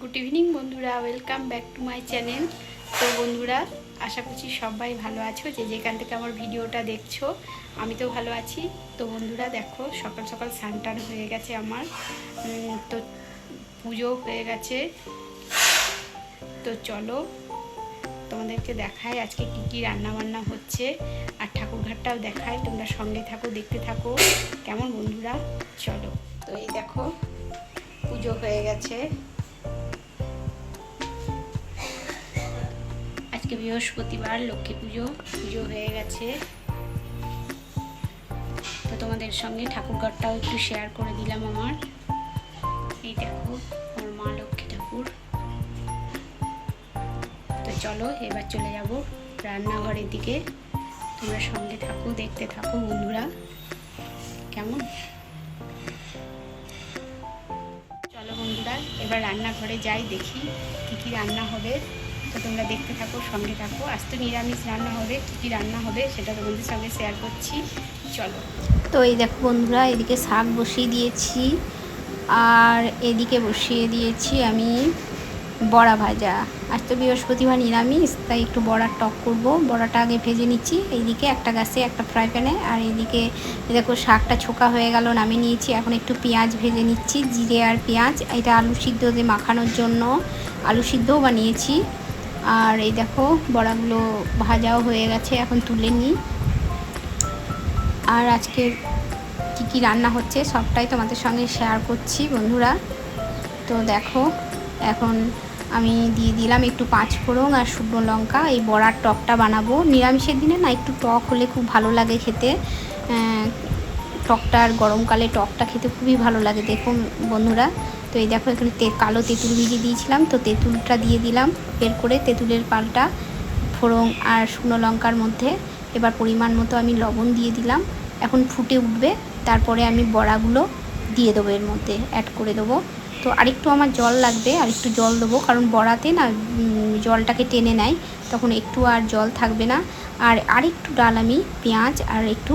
Good evening বন্ধুরা। Welcome back to my channel তো বন্ধুরা, আশা করছি সবাই ভালো আছো। যে যেখান থেকে আমার ভিডিওটা দেখছ, আমি তো ভালো আছি। তো বন্ধুরা, দেখো, সকাল সকাল সানটান হয়ে গেছে আমার। তো পুজো হয়ে গেছে। তো চলো, তোমাদেরকে দেখায় আজকে কি কি রান্না বান্না হচ্ছে। আর ঠাকুরঘাটটাও দেখায় তোমরা সঙ্গে থাকো, দেখতে থাকো। কেমন বন্ধুরা? চলো। তো এই দেখো, পুজো হয়ে গেছে। আজকে বৃহস্পতিবার, লক্ষ্মী পুজো পুজো হয়ে গেছে। তো তোমাদের সঙ্গে ঠাকুরঘরটাও একটু শেয়ার করে দিলাম আমার। এই দেখো আমার মা লক্ষ্মী ঠাকুর। তো চলো, এবার চলে যাব রান্নাঘরের দিকে। তোমরা সঙ্গে থাকো, দেখতে থাকো বন্ধুরা। কেমন? চলো বন্ধুরা, এবার রান্নাঘরে যাই, দেখি কি কি রান্না হবে। তো তোমরা দেখতে থাকো, সঙ্গে থাকো। আজ তো নিরামিষ রান্না হবে, কি কি রান্না হবে সেটা তোমাদের সঙ্গে শেয়ার করছি। চলো। তো এই দেখো বন্ধুরা, এদিকে শাক বসিয়ে দিয়েছি, আর এদিকে বসিয়ে দিয়েছি আমি বড়া ভাজা। আজ তো বৃহস্পতিবার নিরামিষ, তাই একটু বড়ার টক করব। বড়াটা আগে ভেজে নিচ্ছি, এইদিকে একটা গাছে একটা ফ্রাই প্যানে আর এইদিকে দেখো শাকটা ছোকা হয়ে গেল, নামিয়ে নিয়েছি। এখন একটু পেঁয়াজ ভেজে নিচ্ছি, জিরে আর পেঁয়াজ। এটা আলু সিদ্ধ দিয়ে মাখানোর জন্য। আলু সিদ্ধও বানিয়েছি। আর এই দেখো, বড়াগুলো ভাজাও হয়ে গেছে, এখন তুলে নিই। আর আজকের কী কী রান্না হচ্ছে সবটাই তোমাদের সঙ্গে শেয়ার করছি, বন্ধুরা। তো দেখো, এখন আমি দিয়ে দিলাম একটু পাঁচ ফোড়ন আর শুকনো লঙ্কা, এই বড়ার টকটা বানাবো। নিরামিষের দিনে না, একটু টক হলে খুব ভালো লাগে খেতে। টকটা আর গরমকালে টকটা খেতে খুবই ভালো লাগে, দেখুন বন্ধুরা। তো এই দেখো এখানে তে কালো তেঁতুল ভিজিয়ে দিয়েছিলাম, তো তেঁতুলটা দিয়ে দিলাম, বের করে তেঁতুলের পালটা ফোড়ন আর শুকনো লঙ্কার মধ্যে। এবার পরিমাণ মতো আমি লবণ দিয়ে দিলাম, এখন ফুটে উঠবে, তারপরে আমি বড়াগুলো দিয়ে দেবো এর মধ্যে অ্যাড করে দেবো। তো আরেকটু আমার জল লাগবে আর একটু জল দেবো, কারণ বড়াতে না জলটাকে টেনে নেয়, তখন একটু আর জল থাকবে না। আর আরেকটু ডাল আমি পেঁয়াজ আর একটু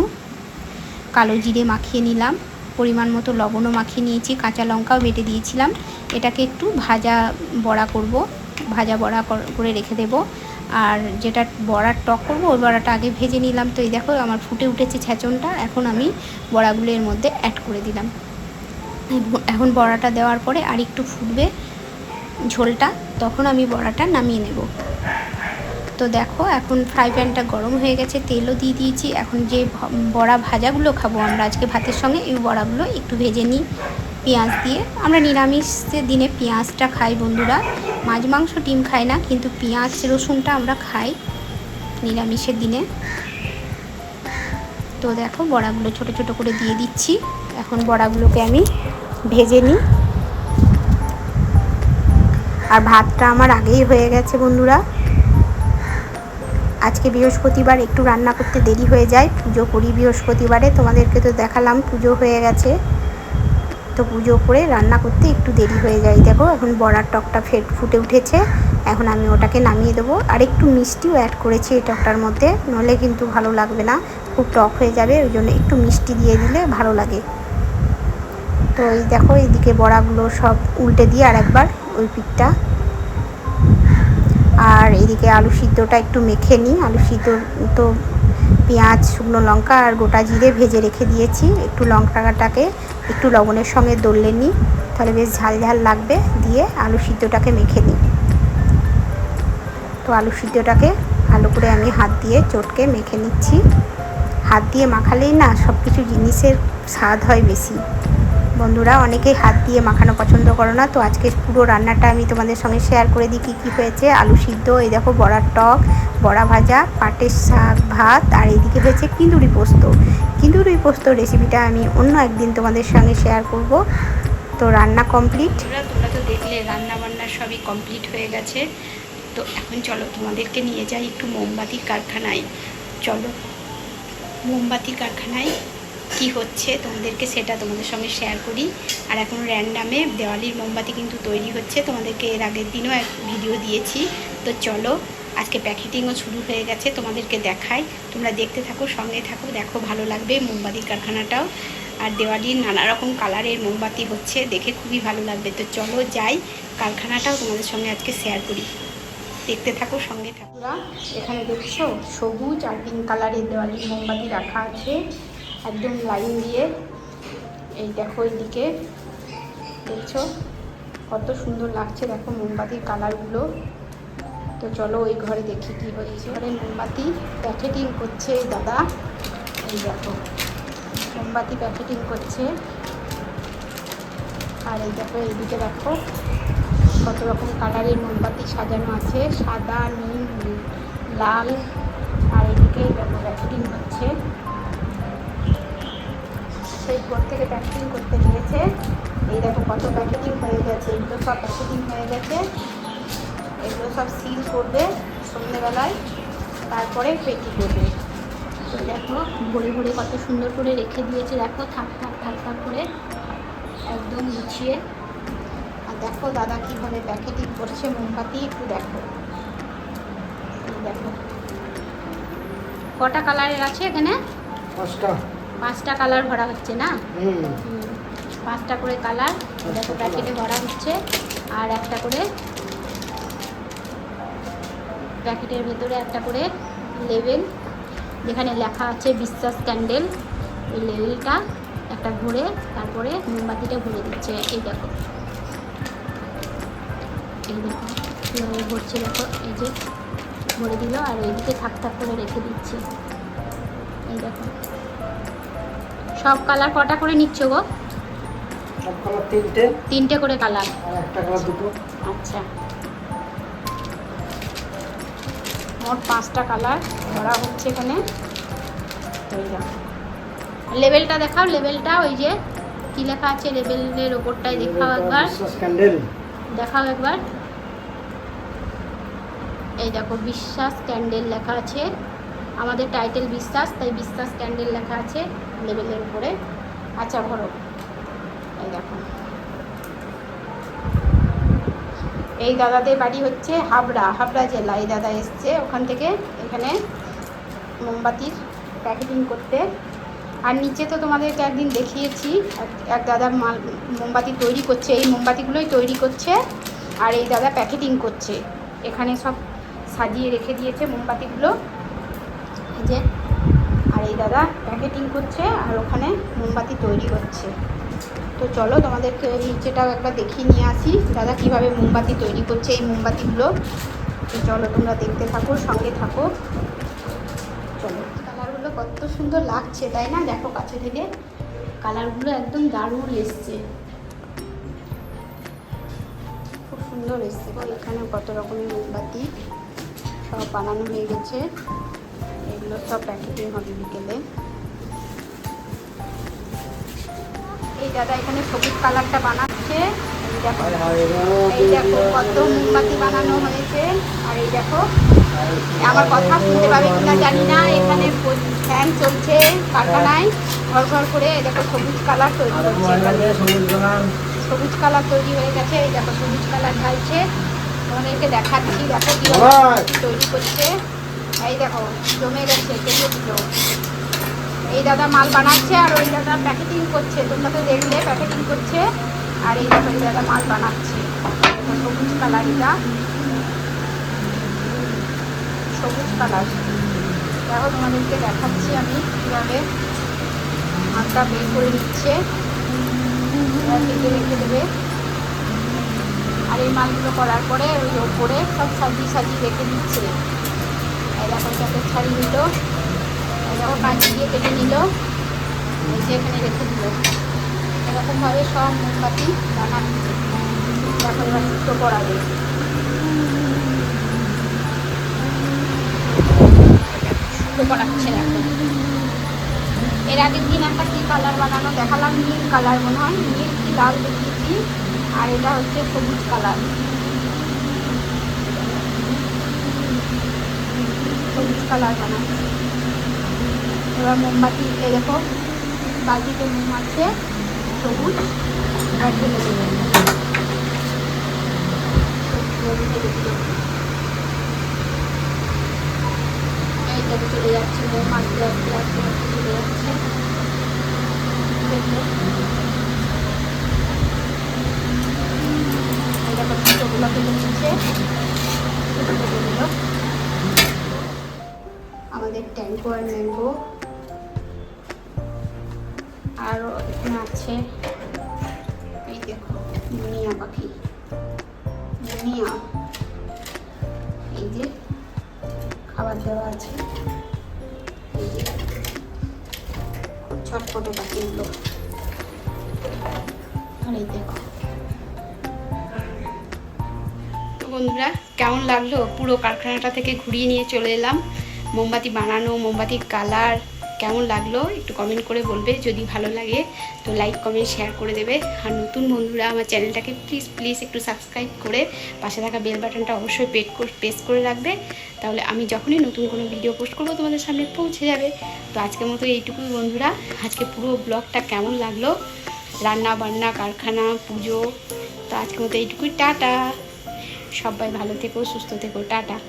কালো জিরে মাখিয়ে নিলাম। পরিমাণ মতো লবণও মাখিয়ে নিয়েছি, কাঁচা লঙ্কাও বেটে দিয়েছিলাম। এটাকে একটু ভাজা বড়া করব, ভাজা বড়া কর- রেখে দেবো। আর যেটা বড়ার টক করব, ওই বড়াটা আগে ভেজে নিলাম। তো এই দেখো, আমার ফুটে উঠেছে ছেঁচনটা, এখন আমি বড়াগুলো এর মধ্যে অ্যাড করে দিলাম। এখন বড়াটা দেওয়ার পরে আর একটু ফুটবে ঝোলটা, তখন আমি বড়াটা নামিয়ে নেব। তো দেখো, এখন ফ্রাই প্যানটা গরম হয়ে গেছে, তেলও দিয়ে দিয়েছি। এখন যে বড়া ভাজাগুলো খাব আমরা আজকে ভাতের সঙ্গে, এই বড়াগুলো একটু ভেজে নিই পেঁয়াজ দিয়ে। আমরা নিরামিষের দিনে পেঁয়াজটা খাই বন্ধুরা। মাছ মাংস ডিম খাই না, কিন্তু পেঁয়াজ, রসুনটা আমরা খাই নিরামিষের দিনে। তো দেখো, বড়াগুলো ছোট ছোট করে দিয়ে দিচ্ছি। এখন বড়াগুলোকে আমি ভেজে নিই। আর ভাতটা আমার আগেই হয়ে গেছে বন্ধুরা। আজকে বৃহস্পতিবার একটু রান্না করতে দেরি হয়ে যায়। পুজো করি বৃহস্পতিবারে, তোমাদেরকে তো দেখালাম, পুজো হয়ে গেছে। তো পুজো করে রান্না করতে একটু দেরি হয়ে যায়। দেখো, এখন বড়ার টকটা ফেট, ফুটে উঠেছে। এখন আমি ওটাকে নামিয়ে দেবো। আর একটু মিষ্টিও অ্যাড করেছি এই টকটার মধ্যে, নলে কিন্তু ভালো লাগবে না। খুব টক হয়ে যাবে, ওই জন্য একটু মিষ্টি দিয়ে দিলে ভালো লাগে। তো এই দেখো, এইদিকে বড়াগুলো সব উল্টে দিয়ে আর একবার ওই পিঠটা। আর এদিকে আলু সিদ্ধটা একটু মেখে নিই। আলু সিদ্ধ তো পেঁয়াজ, শুকনো লঙ্কা আর গোটা জিরে ভেজে রেখে দিয়েছি। একটু লঙ্কাটাকে একটু লবণের সঙ্গে দললে নিই। তাহলে বেশ ঝাল ঝাল লাগবে দিয়ে আলু সিদ্ধটাকে মেখে নিই। তো আলু সিদ্ধটাকে ভালো করে আমি হাত দিয়ে চটকে মেখে নিচ্ছি। হাত দিয়ে মাখালেই না সব কিছু জিনিসের স্বাদ হয় বেশি। বন্ধুরা, অনেকেই হাত দিয়ে মাখানো পছন্দ করো না। তো আজকে পুরো রান্নাটা আমি তোমাদের সঙ্গে শেয়ার করে দিই কী কী হয়েছে। আলু সিদ্ধ, এই দেখো বড়ার টক, বড়া ভাজা, পাটের শাক, ভাত, আর এইদিকে হয়েছে কিন্দুরি পোস্ত। কিন্দুরি পোস্ত রেসিপিটা আমি অন্য একদিন তোমাদের সঙ্গে শেয়ার করব। তো রান্না কমপ্লিট তোমরা তো দেখলে রান্না বান্না সবই কমপ্লিট হয়ে গেছে। তো এখন চলো তোমাদেরকে নিয়ে যাই একটু মোমবাতির কারখানায়। চলো, মোমবাতির কারখানায় কি হচ্ছে, তোমাদেরকে সেটা তোমাদের সঙ্গে শেয়ার করি। আর এখন র্যান্ডামে দেওয়ালির মোমবাতি কিন্তু তৈরি হচ্ছে, তোমাদেরকে এর আগের দিনও এক ভিডিও দিয়েছি। তো চলো, আজকে প্যাকেটিংও শুরু হয়ে গেছে, তোমাদেরকে দেখাই। তোমরা দেখতে থাকো, সঙ্গে থাকো, দেখো ভালো লাগবে মোমবাতির কারখানাটাও। আর দেওয়ালির নানা রকম কালারের মোমবাতি হচ্ছে, দেখে খুবই ভালো লাগবে। তো চলো যাই, কারখানাটাও তোমাদের সঙ্গে আজকে শেয়ার করি। দেখতে থাকো, সঙ্গে থাকো। এখানে দেখছ, সবুজ আর পিঙ্ক কালারের দেওয়ালির মোমবাতি রাখা আছে। একদম লাইন দিয়ে। এই দেখো এইদিকে। দেখছ? কত সুন্দর লাগছে। দেখো মোমবাতির কালারগুলো। তো চলো ওই ঘরে দেখি কি হয়েছে। ঘরে মোমবাতি প্যাকেটিং করছে এই দাদা। এই দেখো। মোমবাতি প্যাকেটিং করছে। আর এই দেখো, এইদিকে দেখো। কত রকম কালারের মোমবাতি সাজানো আছে। সাদা, নীল, লাল। আর এদিকে দেখো, প্যাকেটিং হচ্ছে সেই ঘর থেকে প্যাকেটিং করতে দিয়েছে এই দেখো কত প্যাকেটিং হয়ে গেছে, এগুলো সব প্যাকেটিং হয়ে গেছে। এগুলো সব সিল করবে সন্ধ্যেবেলায় তারপরে পেটি করবে। তো দেখো, ভরে ভরে কত সুন্দর করে রেখে দিয়েছে, দেখো, থাক থাক থাক থাক করে একদম গুছিয়ে আর দেখো দাদা কীভাবে প্যাকেটিং করছে, মোমবাতি একটু দেখো। দেখো। কটা কালারের আছে এখানে? পাঁচটা। পাঁচটা কালার ভরা হচ্ছে না? পাঁচটা করে কালার দেখো প্যাকেটে ভরা হচ্ছে আর একটা করে প্যাকেটের ভেতরে একটা করে লেবেল যেখানে লেখা আছে বিশ্বাস ক্যান্ডেল। ওই লেবেলটা একটা ভরে তারপরে মোমবাতিটা ভরে দিচ্ছে এই দেখো। এই দেখো কীভাবে ভরছে দেখো এই যে ভরে দিল আর ওইদিকে থাক থাক করে রেখে দিচ্ছে। এই দেখো। সব কালার কটা করে নিচ্ছ গো? সব কালার তিনটে। তিনটে করে কালার। আর একটা কালার দুটো। আচ্ছা। মোট পাঁচটা কালার করা হচ্ছে এখানে। লেভেলটা দেখাও লেভেলটা ওই যে কি লেখা আছে লেভেলের ওপরটাই দেখাও একবার। দেখাও একবার। এই দেখো বিশ্বাস ক্যান্ডেল লেখা আছে। আমাদের টাইটেল বিশ্বাস তাই বিশ্বাস ক্যান্ডেল লেখা আছে। লেবেলের উপরে আচ্ছা ভরো। এই দেখো। এই দাদাদের বাড়ি হচ্ছে হাবড়া হাবড়া জেলা। এই দাদা এসছে ওখান থেকে এখানে মোমবাতির প্যাকেটিং করতে। আর নিচে তো তোমাদেরকে একদিন দেখিয়েছি, এক- দাদা মাল, মোমবাতি তৈরি করছে। এই মোমবাতিগুলোই তৈরি করছে আর এই দাদা প্যাকেটিং করছে। এখানে সব সাজিয়ে রেখে দিয়েছে মোমবাতিগুলো। যে আর এই দাদা প্যাকেটিং করছে আর ওখানে মোমবাতি তৈরি হচ্ছে। তো চলো তোমাদেরকে নিচেটাও একবার দেখিয়ে নিয়ে আসি। দাদা কীভাবে মোমবাতি তৈরি করছে এই মোমবাতিগুলো? তো চলো তোমরা দেখতে থাকো, সঙ্গে থাকো। চলো, কালারগুলো কত সুন্দর লাগছে, তাই না? দেখো কাছে থেকে। কালারগুলো একদম দারুণ এসছে। খুব সুন্দর এসছে এখানে কত রকমের মোমবাতি সব বানানো হয়ে গেছে। এগুলো সব প্যাকেটিং হবে বিকেলে। এই দাদা এখানে সবুজ কালারটা বানাচ্ছে। এই দেখো এই দেখো কত মোমবাতি বানানো হয়েছে। আর এই দেখো আমার কথা শুনতে পাবে কিনা জানি না। এখানে ফ্যান চলছে কারখানায়। ঘর ঘর করে এই দেখো সবুজ কালার তৈরি হচ্ছে। সবুজ কালার। তৈরি হয়ে গেছে। এই দেখো সবুজ কালার ঢালছে। তোমাদেরকে দেখাচ্ছি দেখো তৈরি করছে। এই দেখো, জমে গেছে, কেটে দিল। এই দাদা মাল বানাচ্ছে আর ওই দাদা প্যাকেটিং করছে। তোমরা তো দেখলে প্যাকেটিং করছে। আর এই দেখো, এই দাদা মাল বানাচ্ছে। সবুজ কালার এটা। সবুজ কালার। দেখো, তোমাদেরকে দেখাচ্ছি আমি কীভাবে মালটা বের করে নিচ্ছে। কেটে রেখে দেবে। আর এই মালগুলো করার পরে ওই ওপরে সব সাজিয়ে সাজিয়ে রেখে দিচ্ছে। দেখো চাপের ছাড়ি নিল এই কাঁচি দিয়ে কেটে নিল যে এখানে রেখে দিল এরকমভাবে সব মোমবাতি বানাচ্ছে দেখো এবার সুতো করাচ্ছে এখন এর আগের দিন একটা কি কালার বানানো দেখালাম নীল কালার মনে হয় নীল কি লাল দেখিয়েছি আর এটা হচ্ছে সবুজ কালার। সবুজ কালার বানাচ্ছে এবার মোমবাতি দেখো বালতিতে মোম আছে, সবুজ, এবার ঢেলে দেবে। এইটাতে চলে যাচ্ছে মোম আস্তে আস্তে আস্তে আস্তে চলে যাচ্ছে। ছোটোগুলো ফেলে দিচ্ছে। আর ম্যাঙ্গো আরও এখানে আছে, এই দেখো মুনিয়া পাখি। মুনিয়া এই যে খাবার দেওয়া আছে। এই যে খুব পাখিগুলো আর এই দেখো। বন্ধুরা, কেমন লাগল? পুরো কারখানাটা থেকে ঘুরিয়ে নিয়ে চলে এলাম। মোমবাতি বানানো, মোমবাতির কালার কেমন লাগল একটু কমেন্ট করে বলবে, যদি ভালো লাগে তো লাইক কমেন্ট শেয়ার করে দেবে। আর নতুন বন্ধুরা আমার চ্যানেলটাকে প্লিজ প্লিজ একটু সাবস্ক্রাইব করে পাশে থাকা বেল বাটনটা অবশ্যই পেট প্রেস করে রাখবে। তাহলে আমি যখনই নতুন কোনো ভিডিও পোস্ট করব, তোমাদের সামনে পৌঁছে যাবে। তো আজকের মতো এইটুকুই বন্ধুরা। আজকে পুরো ব্লগটা কেমন লাগল? রান্না বান্না, কারখানা, পুজো, তো আজকের মতো এইটুকুই। টাটা! সবাই ভালো থেকো, সুস্থ থেকো। টাটা!